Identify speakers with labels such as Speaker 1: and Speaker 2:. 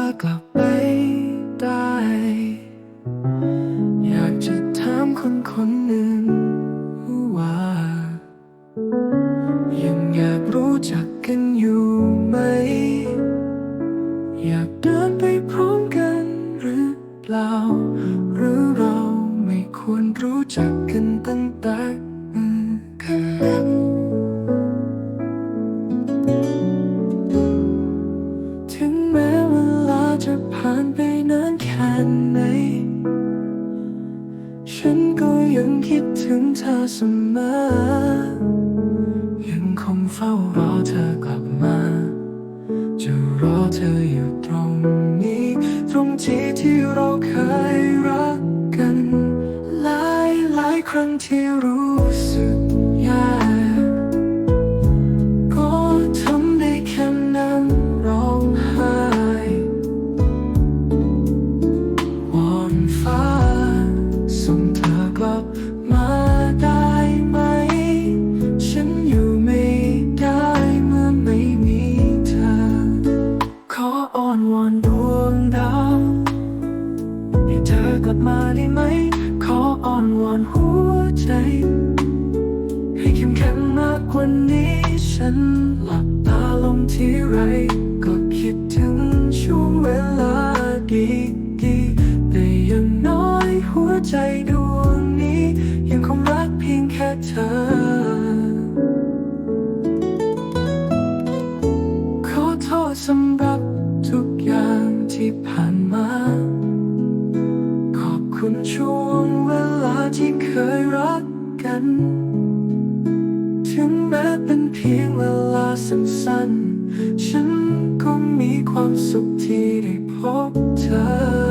Speaker 1: ากลับไปได้ อยากจะถามคนคนหนึ่งว่า ยังอยากรู้จักกันอยู่ไหม อยากเดินไปพร้อมกันหรือเปล่า ถึงเธอเสมอ ยังคงเฝ้ารอเธอกลับมา จะรอเธออยู่ตรงนี้ ตรงที่ที่เราเคยรักกัน หลายหลายครั้งที่รู้สึกยาก กลับมาได้ไหม ขออ้อนวอนหัวใจ ให้เข้มแข็งมากกว่านี้ ฉันหลับตาลงที่ไร ก็คิดถึงช่วงเวลาดีๆแต่ยังน้อยหัวใจดวงนี้ ยังคงรักเพียงแค่เธอ ขอโทษสำหรับทุกอย่างที่ผ่านมา ช่วงเวลาที่เคยรักกัน ถึงแม้เป็นเพียงเวลาสั้นๆ ฉันก็มีความสุขที่ได้พบเธอ